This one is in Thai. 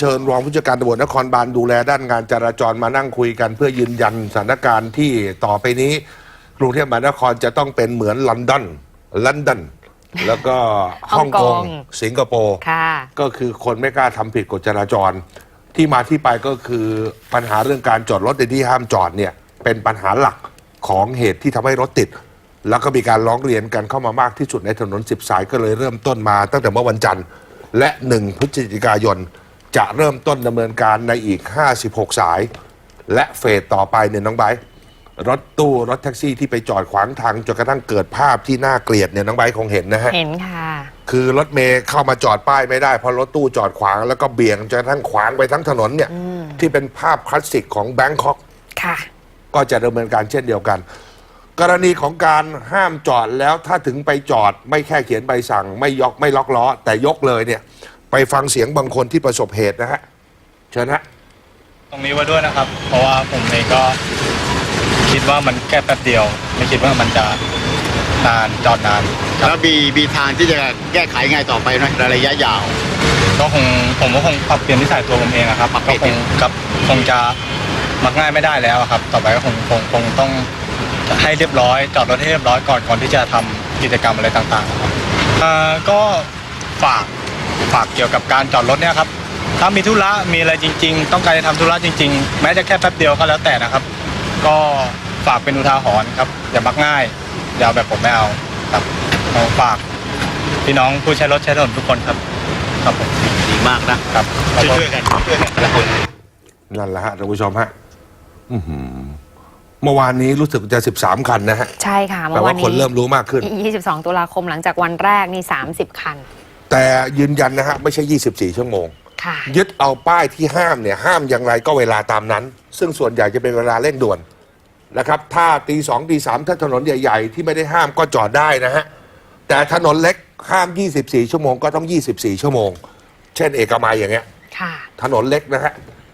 เชิญรองผู้จัดการตำรวจนครบาลดูแลด้านงานจราจรมานั่งคุยกัน เพื่อยืนยันสถานการณ์ที่ต่อไปนี้ กรุงเทพมหานครจะต้องเป็นเหมือนลอนดอนลอนดอนแล้วก็ฮ่องกฮ่องงกงสิงคโปร์ค่ะ ก็คือคนไม่กล้าทำผิดกฎจราจร ที่มาที่ไปก็คือปัญหาเรื่องการจอดรถในที่ห้ามจอดเนี่ยเป็นปัญหาหลักของเหตุที่ทำให้รถติด แล้วก็มีการร้องเรียนกันเข้ามามากที่สุดในถนน 10 สายก็เลยเริ่มต้นมาตั้งแต่เมื่อวันจันทร์ และ 1 พฤศจิกายน จะเริ่มต้นดำเนินการในอีก 56 สาย และเฟสต่อไปเนี่ยน้องไบร์ทรถตู้รถแท็กซี่ที่ไปจอดขวางทางจนกระทั่งเกิดภาพที่น่าเกลียดเนี่ยน้องไบร์ทคงเห็นนะฮะ เห็นค่ะ คือรถเมย์เข้ามาจอดป้ายไม่ได้เพราะรถตู้จอดขวางแล้วก็เบี่ยงจนกระทั่งขวางไปทั้งถนนเนี่ยที่เป็นภาพคลาสสิกของแบงคอกค่ะ ก็จะดำเนินการเช่นเดียวกัน กรณีของการห้ามจอดแล้วถ้าถึงไปจอดไม่แค่เขียนใบสั่ง ไม่ยกไม่ล็อกล้อ แต่ยกเลยเนี่ย ไปฟังเสียงบางคนที่ประสบเหตุนะฮะเชิญฮะ ตรงนี้ไว้ด้วยนะครับ เพราะว่าผมเองก็คิดว่ามันแค่แป๊บเดียว ไม่คิดว่ามันจะนานจอดนานครับแล้วมีมีทางที่จะแก้ไขไงต่อไปไหมในระยะยาว ก็คงผมก็คงปรับเปลี่ยนนิสัยตัวผมเองอะครับปรับเปก็ลี่ยน คงกับคงจะมักง่ายไม่ได้แล้วอะครับ ต่อไปก็คงคงคงต้องให้เรียบร้อยจอดรถให้เรียบร้อยก่อนก่อนที่จะทำกิจกรรมอะไรต่างๆครับอ่าก็ฝาก ฝากเกี่ยวกับการจอดรถเนี่ยครับ ถ้ามีธุระมีอะไรจริง ๆ ต้องการจะทำธุระจริง ๆ แม้จะแค่แป๊บเดียวก็แล้วแต่นะครับ ก็ฝากเป็นอุทาหรณ์ครับ อย่ามักง่าย อย่าเอาแบบผมไม่เอาครับเอาฝากพี่น้องผู้ใช้รถใช้ถนนทุกคนครับครับผมดีมากนะครับช่วยๆกันช่วยๆกันแต่ละคน นั่นแหละฮะท่านผู้ชมฮะอื้อหือเมื่อวานนี้รู้สึกจะ 13 คันนะฮะใช่ค่ะแปลเมื่อวัว่านคนนี้เริ่มรู้มากขึ้น 22 ตุลาคมหลังจากวันแรกนี่ 30 คัน แต่ยืนยันนะฮะไม่ใช่ 24 ชั่วโมง ค่ะ ยึดเอาป้ายที่ห้ามเนี่ยห้ามอย่างไรก็เวลาตามนั้น ซึ่งส่วนใหญ่จะเป็นเวลาเร่งด่วนนะครับ ถ้าตีสองตีสามถ้าถนนใหญ่ ๆ ที่ไม่ได้ห้ามก็จอดได้นะฮะ แต่ถนนเล็กห้าม 24 ชั่วโมงก็ต้อง 24 ชั่วโมง เช่นเอกมัยอย่างเงี้ย ค่ะ ถนนเล็กนะฮะ